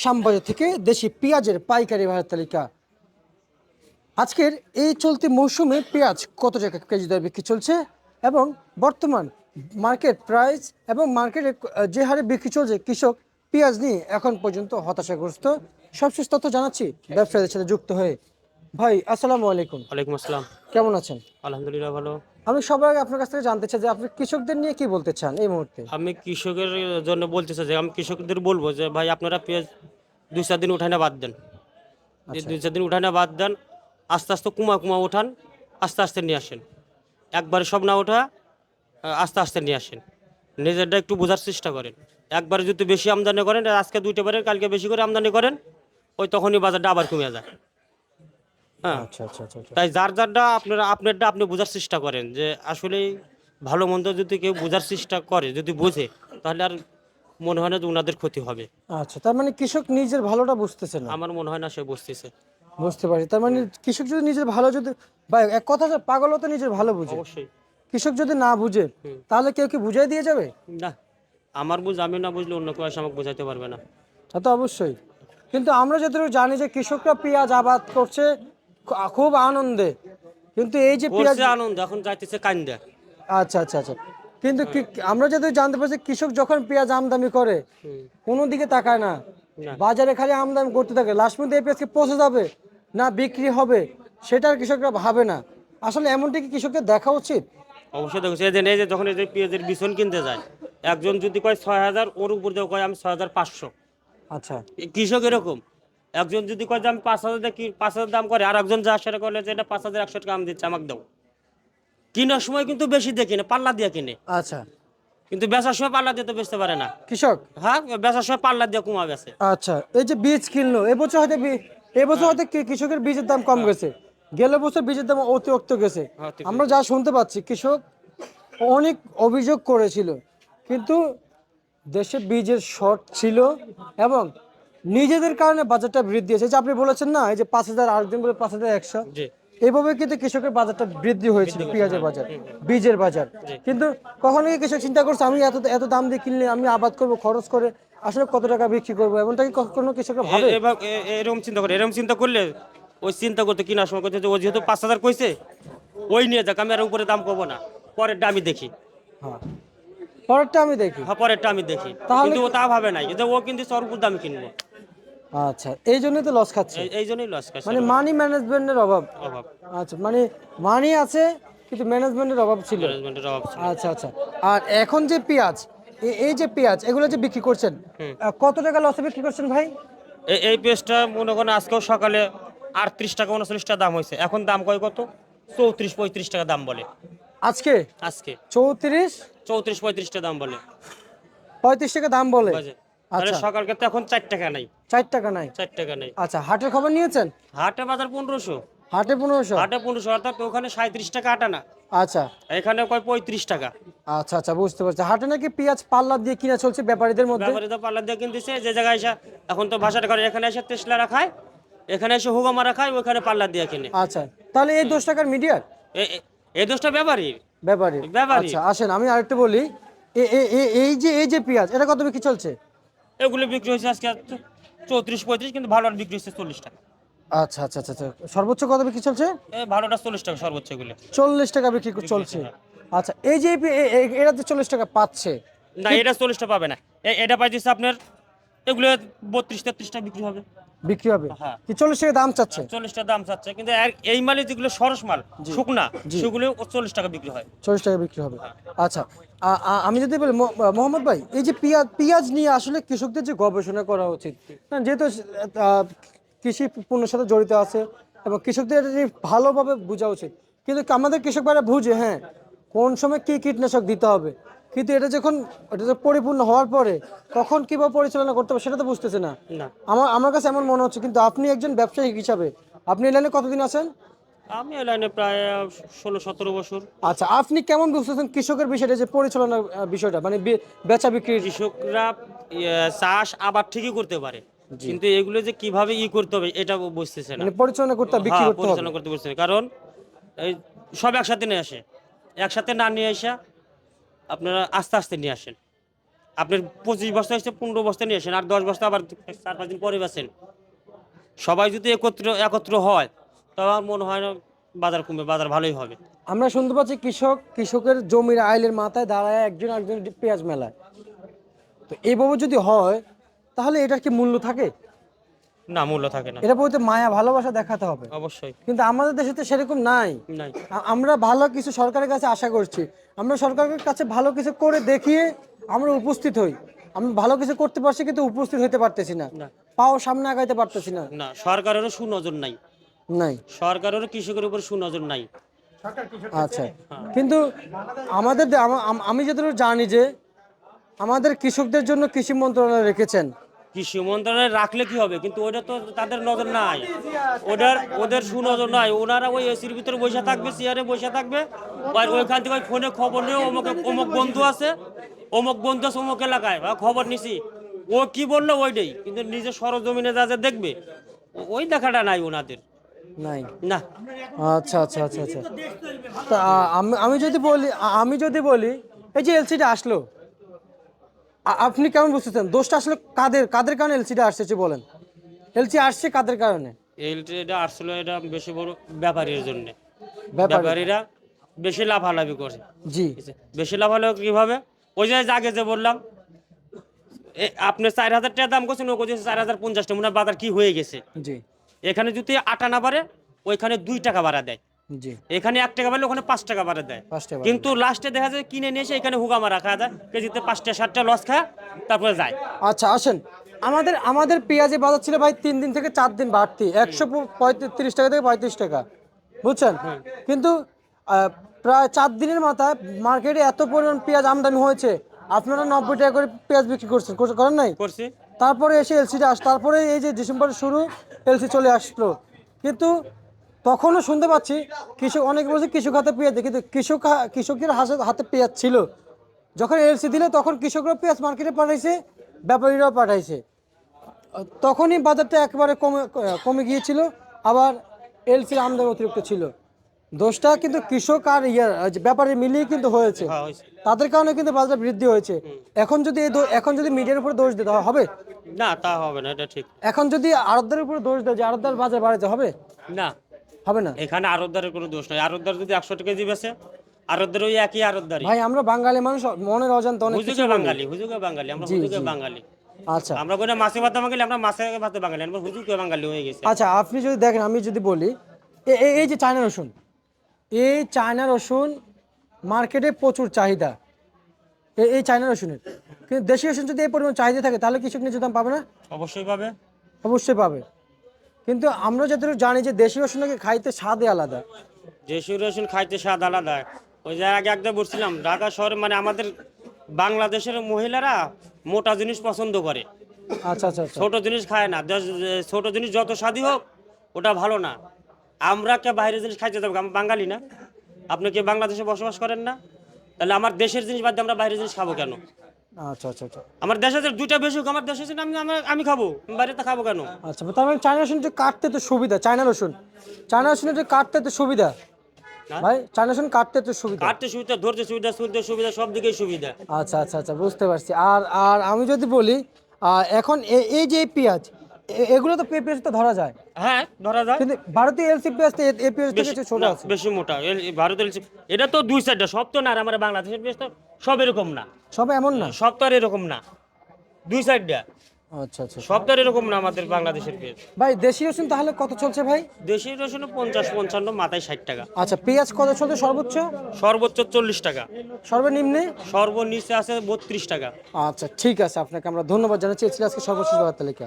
শ্যামবাজার থেকে দেশি পেঁয়াজের পাইকারি বাজার তালিকা। আজকের এই চলতি মৌসুমে পেঁয়াজ কত টাকা কেজি দরে বিক্রি চলছে এবং বর্তমান মার্কেট প্রাইস এবং মার্কেটে যে হারে বিক্রি চলছে কৃষক পেঁয়াজ নিয়ে এখন পর্যন্ত হতাশাগ্রস্ত। সবশেষ তথ্য জানাচ্ছি ব্যবসায়ীদের সাথে যুক্ত হয়ে। ভাই আসসালামু আলাইকুম। ওয়ালাইকুম আসসালাম। কেমন আছেন? আলহামদুলিল্লাহ ভালো। আমি সবার আগে আপনার কাছ থেকে জানতে চাই যে আপনি কৃষকদের নিয়ে কি বলতে চান এই মুহূর্তে? আমি কৃষকের জন্য বলতে চাই যে আমি কৃষকদের বলব যে ভাই আপনারা পেঁয়াজ দুই চার দিন উঠাই না বাদ দেন। এই দুই চার দিন উঠাই না বাদ দেন আস্তে আস্তে কুমা কুমা উঠান আস্তে আস্তে নিয়ে আসেন। একবারে সব না ওঠা আস্তে আস্তে নিয়ে আসেন। নিজেরটা একটু বোঝার চেষ্টা করেন। একবারে যদি বেশি আমদানি করেন আজকে দুইটা পারেন কালকে বেশি করে আমদানি করেন ওই তখনই বাজারটা আবার কমে যায়। হ্যাঁ। আচ্ছা আচ্ছা আচ্ছা আচ্ছা। তাই যার যারটা আপনারা আপনারটা আপনি বোঝার চেষ্টা করেন যে আসলে ভালো মন্দ যদি কেউ বোঝার চেষ্টা করে যদি বোঝে তাহলে আর মনে হয় না যে ওনাদের ক্ষতি হবে। আচ্ছা তার মানে কৃষক নিজের ভালোটা বুঝতেছে না? আমার মনে হয় না সে বুঝতেছে। বুঝতে পারছি। তার মানে কৃষক যদি নিজের ভালো যদি বা এক কথা পাগলও তো নিজের ভালো বুঝে। অবশ্যই। কৃষক যদি না বুঝে তাহলে কেউ কি বুঝাই দিয়ে যাবে? না আমার বুঝ আমি না বুঝলে অন্য কেউ আমাকে বোঝাতে পারবে না। তা তো অবশ্যই। কিন্তু আমরা যতটুকু জানি যে কৃষকরা পেঁয়াজ আবাদ করছে খুব আনন্দে। কিন্তু এই যে পেঁয়াজ আনন্দ এখন যাইতেছে কান্দা আচ্ছা আচ্ছা আচ্ছা। কিন্তু আমরা যদি জানতে পারছি কৃষক যখন পেঁয়াজ আমদানি করে কোনো দিকে তাকায় না। বাজারে খালি আমদানি করতে থাকে। লাস্ট মধ্যে এই পেঁয়াজকে পচে যাবে না বিক্রি হবে সেটা আর কৃষকরা ভাবে না। আসলে এমনটা কি কৃষকদের দেখা উচিত? অবশ্যই দেখছি এই যে এই যে যখন এই যে পেঁয়াজের বিছন কিনতে যায় একজন যদি কয় ছয় হাজার ওর উপর দিয়ে কয় আমি ছয় হাজার পাঁচশো। আচ্ছা। কৃষক এরকম। একজন যদি কয় যে আমি পাঁচ হাজার কি- পাঁচ হাজার দাম করে আর একজন যা সেটা করলে যে এটা পাঁচ হাজার একশো টাকা আমি দিচ্ছি আমাকে দাও। কেনার সময় কিন্তু বেশি দিয়ে কিনে পাল্লা দিয়ে কিনে। আচ্ছা। কিন্তু বেচার সময় পাল্লা দিয়ে তো বেচতে পারে না। কৃষক? হ্যাঁ বেচার সময় পাল্লা দিয়ে কমা বেছে আচ্ছা এই যে বীজ কিনলো এবছর হয়তো এবছর হয়তো কৃষকের বীজের দাম কম গেছে? গেলে বছর বীজের দাম অতিরিক্ত গেছে। আমরা যা শুনতে পাচ্ছি কৃষক অনেক অভিযোগ করেছিল। কিন্তু দেশে বীজের শর্ট ছিল এবং নিজেদের কারণে বাজারটা বৃদ্ধি হয়েছে। যে আপনি বলেছেন না এই যে পাঁচ হাজার আরেকদিন বলে পাঁচ হাজার একশো। এইভাবে কিন্তু কৃষকের বাজারটা বৃদ্ধি হয়েছিল পেঁয়াজের বাজার বীজের বাজার কিন্তু কখনো কি কৃষক চিন্তা করছে আমি এত এত দাম দিয়ে কিনলে আমি আবাদ করব খরচ করে আসলে কত টাকা বিক্রি করব? এমনটা কি কখনো কৃষকরা ভাবে? এ- এরকম চিন্তা করে এরকম চিন্তা করলে ওই চিন্তা করতে কিনার সময় করতে ও যেহেতু পাঁচ হাজার কইছে ওই নিয়ে যাক আমি আর উপরে দাম করব না। পরেরটা আমি দেখি। হ্যাঁ। পরেরটা আমি দেখি। হ্যাঁ পরেরটা আমি দেখি। তাহলে- কিন্তু ও তা ভাবে নাই যে ও কিন্তু সর্বোচ্চ দামে কিনবো। আচ্ছা এই জন্যই তো লস খাচ্ছে। এই- জন্যই লস কাছে মানে মানি ম্যানেজমেন্টের অভাব। অভাব। আচ্ছা মানে মানি আছে কিন্তু ম্যানেজমেন্টের অভাব ছিল। ম্যানেজমেন্টের অভাব ছিল। আচ্ছা আচ্ছা। আর এখন যে পেঁয়াজ এই যে পেঁয়াজ এগুলো যে বিক্রি করছেন কত টাকা লসে বিক্রি করছেন ভাই? এই- পেস্টটা মনে করেন আজকেও সকালে আটত্রিশ টাকা উনচল্লিশ টাকা দাম হয়েছে। এখন দাম কয় কত? চৌত্রিশ পঁয়ত্রিশ টাকা দাম বলে। আজকে? আজকে। চৌত্রিশ? চৌত্রিশ পঁয়ত্রিশ টাকা দাম বলে। পঁয়ত্রিশ টাকা দাম বলে। আচ্ছা। সকালকে তো এখন চার টাকা নাই। চার টাকা নাই। চার টাকা নাই। আচ্ছা হাটের খবর নিয়েছেন? হাটে বাজার পনেরোশো। হাটে পনেরোশো? হাটে পনেরোশো অর্থাৎ ওখানে সাঁত্রিশ টাকা আটা না। আচ্ছা। এখানে কয় পঁয়ত্রিশ টাকা। আচ্ছা আচ্ছা বুঝতে পারছি। হাটে নাকি পেঁয়াজ পাল্লা দিয়ে কিনা চলছে ব্যাপারীদের মধ্যে? ব্যাপারে পাল্লা দিয়ে কিনতেছে যে জায়গায় এসে এখন তো ভাষাটা করে এখানে এসে তেসলা রাখায় এখানে এসে হুগামা রাখায় ওখানে পাল্লা দিয়ে কিনে। আচ্ছা তাহলে এই দশ টাকার মিডিয়ার? এই দোষটা ব্যাপারই ব্যাপারী। ব্যাপারী। আচ্ছা আসেন আমি আরেকটু বলি এই যে এই যে পেঁয়াজ এটা কত বিক্রি চলছে? এগুলো বিক্রি হয়েছে আজকে চৌত্রিশ পঁয়ত্রিশ কিন্তু ভালোটা বিক্রি হচ্ছে চল্লিশ টাকা। আচ্ছা আচ্ছা আচ্ছা আচ্ছা। সর্বোচ্চ কত বিক্রি চলছে? ভালোটা চল্লিশ টাকা সর্বোচ্চ এগুলো। চল্লিশ টাকা বিক্রি কর- চলছে। আচ্ছা এই যে এরা তো চল্লিশ টাকা পাচ্ছে না এটা চল্লিশটা পাবে না। এটা পাইতেছে আপনার এগুলো বত্রিশ তেত্রিশটা বিক্রি হবে। বিক্রি হবে? হ্যাঁ। কি চল্লিশ টাকা দাম চাচ্ছে? চল্লিশটা দাম চাচ্ছে। কিন্তু এই মালে যেগুলো সরস মাল শুকনা সেগুলো চল্লিশ টাকা বিক্রি হয়। চল্লিশ টাকা বিক্রি হবে। আচ্ছা আ- আ- আমি যদি বলি মোহাম্মদ ভাই এই যে পেঁয়াজ পেঁয়াজ নিয়ে আসলে কৃষকদের যে গবেষণা করা উচিত যেহেতু কৃষি পণ্যের সাথে জড়িত আছে এবং কৃষকদের ভালোভাবে বোঝা উচিত। কিন্তু আমাদের কৃষক ভাইরা বুঝে হ্যাঁ কোন সময় কী কীটনাশক দিতে হবে? কিন্তু এটা যখন এটা যে পরিপূর্ণ হওয়ার পরে কখন কীভাবে পরিচালনা করতে হবে সেটা তো বুঝতেছে না। না। আমার আমার কাছে এমন মনে হচ্ছে কিন্তু আপনি একজন ব্যবসায়ী হিসাবে আপনি এই লাইনে কতদিন আছেন? আমি এই লাইনে প্রায় ষোলো সতেরো বছর। আচ্ছা আপনি কেমন বুঝতেছেন কৃষকের বিষয়টা যে পরিচালনার বিষয়টা মানে বেচা বিক্রি কৃষকরা ইয়ে, চাষ আবার ঠিকই করতে পারে। কিন্তু এগুলো যে কীভাবে ই করতে হবে এটা বুঝতেছে না। মানে পরিচালনা করতে হবে, বিক্রি হ্যাঁ, করতে পরিচালনা করতে না। কারণ সব একসাথে নিয়ে আসে। একসাথে না নিয়ে আসা আপনারা আস্তে আস্তে নিয়ে আসেন। আপনি পঁচিশ বস্তা এসে পনেরো বস্তা নিয়ে আসেন, আর দশ বস্তা আবার চার পাঁচ দিন পরে বেছেন সবাই যদি একত্র একত্র হয় তবে আমার মনে হয় না বাজার কমবে, বাজার ভালোই হবে। আমরা শুনতে পাচ্ছি কৃষক, কৃষকের জমির আইলের মাথায় দাঁড়ায় একজন একজন পেঁয়াজ মেলায়। তো এইভাবে যদি হয়, তাহলে এটার কি মূল্য থাকে? না মূল্য থাকে না। এটা বলতে মায়া ভালোবাসা দেখাতে হবে। অবশ্যই। কিন্তু আমাদের দেশে তো সেরকম নাই। নাই। আমরা ভালো কিছু সরকারের কাছে আশা করছি। আমরা সরকারের কাছে ভালো কিছু করে দেখিয়ে আমরা উপস্থিত হই। আমরা ভালো কিছু করতে পারছি কিন্তু উপস্থিত হইতে পারতেছি না। পাও সামনে আগাইতে পারতেছি না। না সরকারেরও সুনজর নাই। নাই। সরকারেরও কৃষকের উপর সুনজর নাই। আচ্ছা। কিন্তু আমাদের দে- আমা- আমি যতটুকু জানি যে আমাদের কৃষকদের জন্য কৃষি মন্ত্রণালয় রেখেছেন। কৃষি মন্ত্রণালয় রাখলে কি হবে? কিন্তু ওটা তো তাদের নজর নাই। ওদের ওদের সুনজর নাই। ওনারা ওই এসির ভিতরে বসে থাকবে চেয়ারে বসে থাকবে। আর ওইখান থেকে ওই ফোনে খবর নিয়ে অমুক অমুক বন্ধু আছে অমুক বন্ধু আছে অমুক এলাকায় বা খবর নিছি। ও কি বলল ওইটাই। কিন্তু নিজের সরজমিনে যা যা দেখবে ওই দেখাটা নাই ওনাদের। নাই? না। আচ্ছা আচ্ছা আচ্ছা আচ্ছা। তা আমি আমি যদি বলি আমি যদি বলি এই যে এলসিটা আসলো আপনি কেমন বুঝতেছেন? দোষটা আসলে কাদের কাদের কারণে এলসিটা আসছে বলেন? এলসি আসছে কাদের কারণে? এটা আসলে এটা বেশি বড় ব্যাপারীর জন্য। ব্যাপারীরা বেশি লাভালাভি করে। জি। বেশি লাভালাভি কীভাবে? ওই যে আগে যে বললাম আপনি চার হাজার টাকা দাম করছেন ও করছে চার হাজার পঞ্চাশ টাকা। মনে বাজার কি হয়ে গেছে? জি। এখানে যদি আটা না বাড়ে ওইখানে দুই টাকা বাড়া দেয়। জি। এখানে এক টাকা বাড়লে ওখানে পাঁচ টাকা বাড়ে দেয়। কিন্তু লাস্টে দেখা যায় কিনে নিয়ে এসে এখানে হুগা মারা খাওয়া যায়। কেজিতে পাঁচটা সাতটা লস খায় তারপরে যায়। আচ্ছা আসেন। আমাদের আমাদের পেঁয়াজের বাজার ছিল ভাই তিন দিন থেকে চার দিন বাড়তি। একশো পঁয়ত্রিশ টাকা থেকে পঁয়ত্রিশ টাকা। বুঝছেন? কিন্তু প্রায় চার দিনের মাথায় মার্কেটে এত পরিমাণ পেঁয়াজ আমদানি হয়েছে। আপনারা নব্বই টাকা করে পেঁয়াজ বিক্রি করছেন। করেন নাই? করছি। তারপরে এসে এলসিটা আস তারপরে এই যে ডিসেম্বরের শুরু এলসি চলে আসলো। কিন্তু তখনও শুনতে পাচ্ছি কৃষক অনেকে বলছে কৃষক হাতে পেঁয়াজ কিন্তু কৃষক কৃষকের হাতে হাতে পেঁয়াজ ছিল। যখন এলসি দিলে তখন কৃষকরা পেঁয়াজ মার্কেটে পাঠাইছে ব্যাপারীরাও পাঠাইছে। তখনই বাজারটা একেবারে কমে কমে গিয়েছিল আবার এলসির আমদানি অতিরিক্ত ছিল। দোষটা কিন্তু কৃষক আর ইয়ার ব্যাপারে মিলিয়ে কিন্তু হয়েছে। হ্যাঁ তাদের কারণে কিন্তু বাজার বৃদ্ধি হয়েছে। এখন যদি এখন যদি মিডিয়ার উপরে দোষ দিতে হয়, হবে? না তা হবে না এটা ঠিক। এখন যদি আড়তদার উপরে দোষ দেয় যে আড়তদার বাজার বাড়াতে হবে? না। হবে না? এখানে আরতদারের কোনো দোষ নাই। আরতদার যদি একশো টাকা কেজি বেছে আরতদার ওই একই আরতদারি ভাই আমরা বাঙালি মানুষ মনের অজান্তে অনেক কিছু হুজুকে বাঙালি হুজুকে বাঙালি আমরা হুজুকে বাঙালি। আচ্ছা। আমরা কোনো মাছে ভাতে বাঙালি আমরা মাছে ভাতে বাঙালি আমরা হুজুকে বাঙালি হয়ে গেছে। আচ্ছা আপনি যদি দেখেন আমি যদি বলি এ- এ- এই যে চায়না রসুন এই চায়না রসুন মার্কেটে প্রচুর চাহিদা। এই চায়না রসুনের। কিন্তু দেশি রসুন যদি এই পরিমাণ চাহিদা থাকে তাহলে কৃষক ন্যায্য দাম পাবে না? অবশ্যই পাবে। অবশ্যই পাবে। কিন্তু আমরা যতটুকু জানি যে দেশি রসুনকে খাইতে স্বাদই আলাদা। দেশি রসুন খাইতে স্বাদ আলাদা। ওই যে আগে একদম বলছিলাম ঢাকা শহরে মানে আমাদের বাংলাদেশের মহিলারা মোটা জিনিস পছন্দ করে। আচ্ছা আচ্ছা আচ্ছা। ছোট জিনিস খায় না। ছোট জিনিস যত স্বাদই হোক ওটা ভালো না। আমরা কে বাইরের জিনিস খাইতে যাব? আমরা বাঙালি না। আপনি কি বাংলাদেশে বসবাস করেন না? তাহলে আমার দেশের জিনিস বাদ দিয়ে আমরা বাইরের জিনিস খাব কেন? আচ্ছা আচ্ছা আচ্ছা। আমার দেশ আছে দুইটা বেশি হোক আমার আছে আমি আমি খাব। বাইরে তো খাব কেন? আচ্ছা তার মানে চায়না রসুন কাটতে তো সুবিধা চায়না রসুন। চায়না রসুন কাটতে তো সুবিধা। হ্যাঁ? ভাই চায়না রসুন কাটতে তো সুবিধা। কাটতে সুবিধা ধরতে সুবিধা শুনতে সুবিধা সব দিকেই সুবিধা। আচ্ছা আচ্ছা আচ্ছা বুঝতে পারছি। আর আর আমি যদি বলি এখন এই যে পেঁয়াজ এগুলো তো পে- পেঁয়াজ তো ধরা যায়। হ্যাঁ ধরা যায়। কিন্তু ভারতীয় এলসি পেঁয়াজ তো এ- এই পেঁয়াজ থেকে একটু ছোট আছে। বেশি মোটা। এল- এই ভারতের এটা তো দুই সাইডটা সব তো না আর আমার বাংলাদেশের পেঁয়াজ তো সব এরকম না। সব এমন না? সব তো আর এরকম না। দুই সাইডটা আচ্ছা আচ্ছা। সব তো এরকম না আমাদের বাংলাদেশের পেঁয়াজ। ভাই দেশি রসুন তাহলে কত চলছে ভাই? দেশি রসুন পঞ্চাশ পঞ্চান্ন মাথায় ষাট টাকা। আচ্ছা পেঁয়াজ কত চলছে সর্বোচ্চ? সর্বোচ্চ চল্লিশ টাকা। সর্বনিম্নে? সর্বনিচে আছে বত্রিশ টাকা। আচ্ছা ঠিক আছে আপনাকে আমরা ধন্যবাদ জানাচ্ছি। এই ছিল আজকে সর্বশেষ বার্তা তালিকা